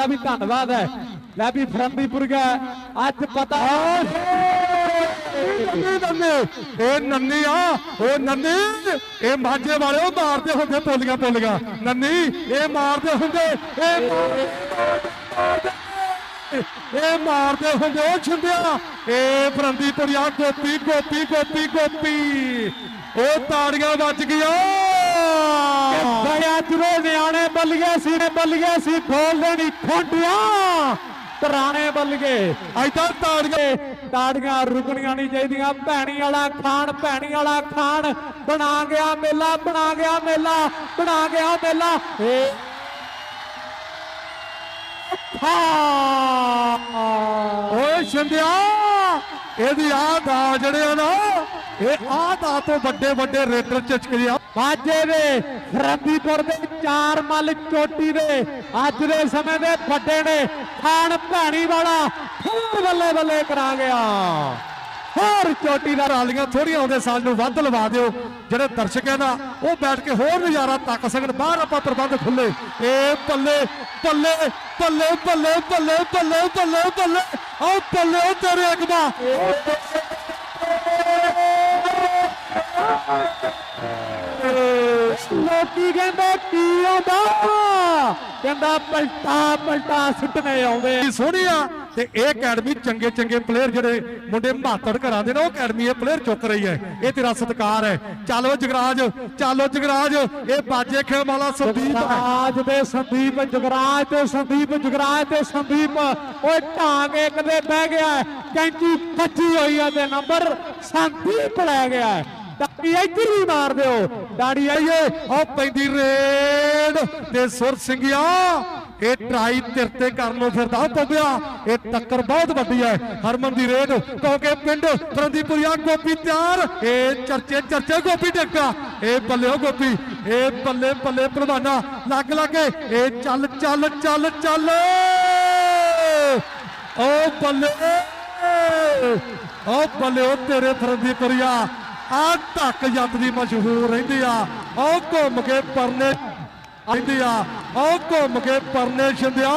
ਦਾ ਵੀ ਧੰਨਵਾਦ ਹੈ। ਲੈ ਵੀ ਫਰੰਦੀਪੁਰਗਾ ਅੱਜ ਪਤਾ ਨੰਨੀ ਇਹ ਨੰਨੀ ਆ ਉਹ ਨੰਨੀ, ਇਹ ਮਾਝੇ ਵਾਲੇ ਉਹ ਮਾਰਦੇ ਹੁੰਦੇ ਪੋਲੀਆਂ ਪੋਲੀਆਂ ਨੰਨੀ, ਇਹ ਮਾਰਦੇ ਹੁੰਦੇ, ਇਹ ਮਾਰਦੇ- ਇਹ ਮਾਰਦੇ ਹੁੰਦੇ, ਉਹ ਛਿੰਦਿਆ। ਇਹ ਫਰੰਦੀਪੁਰੀਆ ਗੋਪੀ ਗੋਪੀ ਗੋਪੀ ਗੋਪੀ। ਉਹ ਤਾੜੀਆਂ ਵੱਜ ਗਈਆਂ। ਗਿਆ ਨਿਆਣੇ ਬੱਲੀਏ ਸੀ ਬੱਲੀਏ ਸੀ, ਖੋਲ ਦੇਣੀ ਖੁੰਡਿਆਂ ਤਰਾਣੇ ਬੱਲੀਏ ਐਦਾਂ ਤਾੜੀਆਂ ਤਾੜੀਆਂ ਰੁਕਣੀਆਂ ਨਹੀਂ ਚਾਹੀਦੀਆਂ। ਭੈਣੀ ਵਾਲਾ ਖਾਣ, ਭੈਣੀ ਵਾਲਾ ਖਾਣ। ਬਣਾ ਗਿਆ ਮੇਲਾ, ਬਣਾ ਗਿਆ ਮੇਲਾ, ਬਣਾ ਗਿਆ ਮੇਲਾ। ਏ ਹਾਂ ਓਏ ਛਿੰਦਿਆ ਇਹਦੀ ਆ ਦਾ ਜਿਹੜੇ ਨਾ ਇਹ ਆ ਦਾ ਤੋਂ ਵੱਡੇ ਵੱਡੇ ਰੇਟਰ ਚਚਕਰੀਆ ਬਾਜੇ ਦੇ ਫਰੰਦੀਪੁਰ ਦੇ ਚਾਰ ਮੱਲ ਚੋਟੀ ਦੇ, ਅੱਜ ਦੇ ਸਮੇਂ ਦੇ ਵੱਡੇ ਨੇ ਖਾਨ ਭੈਣੀ ਵਾਲਾ ਹੋਰ ਬੱਲੇ ਬੱਲੇ ਕਰਾ ਗਿਆ ਹੋਰ ਚੋਟੀ ਦਾ ਰਾਲੀਆਂ ਥੋੜੀਆਂ ਆਉਂਦੇ ਸਾਲ ਨੂੰ ਵੱਧ ਲਵਾ ਦਿਓ। ਜਿਹੜੇ ਦਰਸ਼ਕ ਹੈ ਨਾ ਉਹ ਬੈਠ ਕੇ ਹੋਰ ਨਜ਼ਾਰਾ ਤੱਕ ਸਕਣ। ਬਾਹਰ ਆਪਾਂ ਪ੍ਰਬੰਧ ਖੁੱਲੇ। ਏ ਬੱਲੇ ਬੱਲੇ ਬੱਲੇ ਬੱਲੇ ਬੱਲੇ ਬੱਲੇ ਬੱਲੇ ਬੱਲੇ ਆਓ ਬੱਲੇ, ਤੇਰੇ ਅਗਮਾ ਲੋਕੀ ਕਹਿੰਦੇ ਕੀ ਆਉਂਦਾ ਕਹਿੰਦਾ ਪਲਟਾ ਪਲਟਾ ਸੁੱਟਨੇ ਆਉਂਦੇ ਕੀ ਸੋਹਣੀ ਆ। ਤੇ ਇਹ ਅਕੈਡਮੀ ਚੰਗੇ ਚੰਗੇ ਪਲੇਅਰ ਜਿਹੜੇ ਮੁੰਡੇ ਮਾਤੜ ਘਰਾਂ ਦੇ ਨੇ ਉਹ ਅਕੈਡਮੀ ਇਹ ਪਲੇਅਰ ਚੁੱਕ ਰਹੀ ਹੈ। ਇਹ ਤੇਰਾ ਸਤਿਕਾਰ ਹੈ। ਚੱਲੋ ਜਗਰਾਜ ਚੱਲੋ ਜਗਰਾਜ। ਇਹ ਬਾਜੇ ਖੇਮ ਵਾਲਾ ਸੰਦੀਪ ਜਗਰਾਜ ਦੇ ਸੰਦੀਪ ਜਗਰਾਜ ਤੇ ਸੰਦੀਪ ਜਗਰਾਜ ਤੇ ਸੰਦੀਪ। ਓਏ ਢਾਂਗ ਇੱਕ ਦੇ ਬਹਿ ਗਿਆ। ਕੈਂਚੀ ਫੱਜੀ ਹੋਈ ਹੈ ਤੇ ਨੰਬਰ ਸੰਦੀਪ ਲੈ ਗਿਆ। ਹੈ। ਤਾੜੀ ਇੱਧਰ ਹੀ ਮਾਰ ਦਿਓ। ਦਾੜੀ ਆਈਏ। ਉਹ ਪੈਂਦੀ ਰੇਡ ਤੇ ਸੁਰ ਸਿੰਘਿਆ ਇਹ ਟਰਾਈ ਤੇਰੇ ਤੇ ਕਰਨ ਨੂੰ ਫਿਰਦਾ ਪੱਬਿਆ ਇਹ ਟੱਕਰ ਬਹੁਤ ਵੱਡੀ ਹੈ। ਹਰਮਨ ਦੀ ਰੇਡ ਕਿਉਂਕਿ ਪਿੰਡ ਫਰੰਦੀਪੁਰੀਆ ਗੋਪੀ ਤਿਆਰ। ਇਹ ਚਰਚੇ ਚਰਚੇ, ਗੋਪੀ ਟੱਕਾ ਇਹ ਬੱਲਿਓ ਗੋਪੀ, ਇਹ ਬੱਲੇ ਬੱਲੇ ਪ੍ਰਧਾਨਾ। ਲੱਗ, ਲੱਗੇ ਇਹ ਚੱਲ ਚੱਲ ਚੱਲ ਚੱਲ। ਓ ਬੱਲੇ ਓ ਬੱਲੇ, ਓ ਤੇਰੇ ਫਰੰਦੀਪੁਰੀਆ ਆ ਧੱਕ ਜੱਟ ਦੀ ਮਸ਼ਹੂਰ ਰਹਿੰਦੀ ਆ, ਉਹ ਘੁੰਮ ਕੇ ਪਰਨੇ ਰਹਿੰਦੀ ਆ, ਉਹ ਘੁੰਮ ਕੇ ਪਰਨੇ ਛਿੰਦਿਆ।